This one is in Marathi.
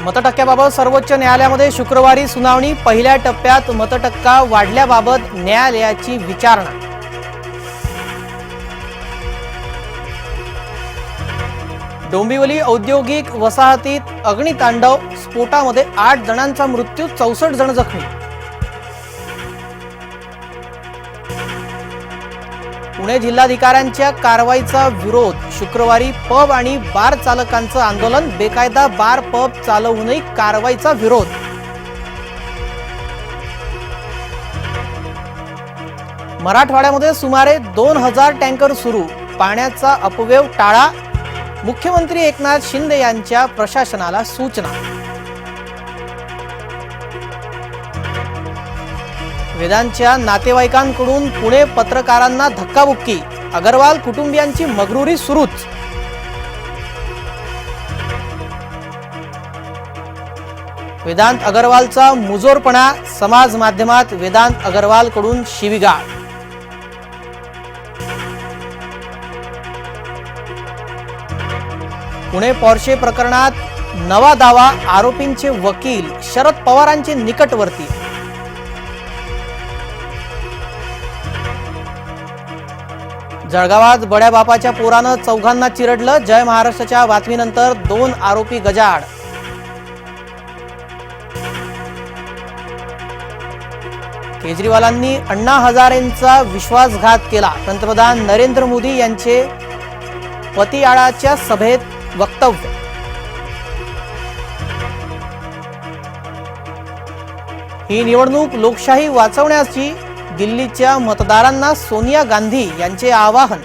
मतटक्क्याबाबत सर्वोच्च न्यायालयामध्ये शुक्रवारी सुनावणी. पहिल्या टप्प्यात मतटक्का वाढल्याबाबत न्यायालयाची विचारणा. डोंबिवली औद्योगिक वसाहतीत अग्नितांडव. स्फोटामध्ये आठ जणांचा मृत्यू चौसष्ट जण जखमी. पुणे जिल्हाधिकाऱ्यांच्या कारवाईचा विरोध. शुक्रवारी पब आणि बार चालकांचं आंदोलन बेकायदा बार पब चालवूनही कारवाईचा विरोध. मराठवाड्यामध्ये सुमारे दोन हजार टँकर सुरू पाण्याचा अपव्यव टाळा मुख्यमंत्री एकनाथ शिंदे यांच्या प्रशासनाला सूचना. वेदांच्या नातेवाईकांकडून पुणे पत्रकारांना धक्काबुक्की. अगरवाल कुटुंबियांची मगरुरी सुरूच. वेदांत अगरवालचा मुजोरपणा समाज माध्यमात वेदांत अगरवालकडून शिविगाळ. पुणे पॉर्शे प्रकरणात नवा दावा आरोपींचे वकील शरद पवारांचे निकटवर्ती. जळगावात बड्या बापाच्या पोरानं चौघांना चिरडलं. जय महाराष्ट्राच्या बातमीनंतर दोन आरोपी गजाड केजरीवालांनी अण्णा हजारेंचा विश्वासघात केला. पंतप्रधान नरेंद्र मोदी यांचे पतियाळाच्या सभेत वक्तव्य. ही निवडणूक लोकशाही वाचवण्याची दिल्लीच्या मतदारांना सोनिया गांधी यांचे आवाहन.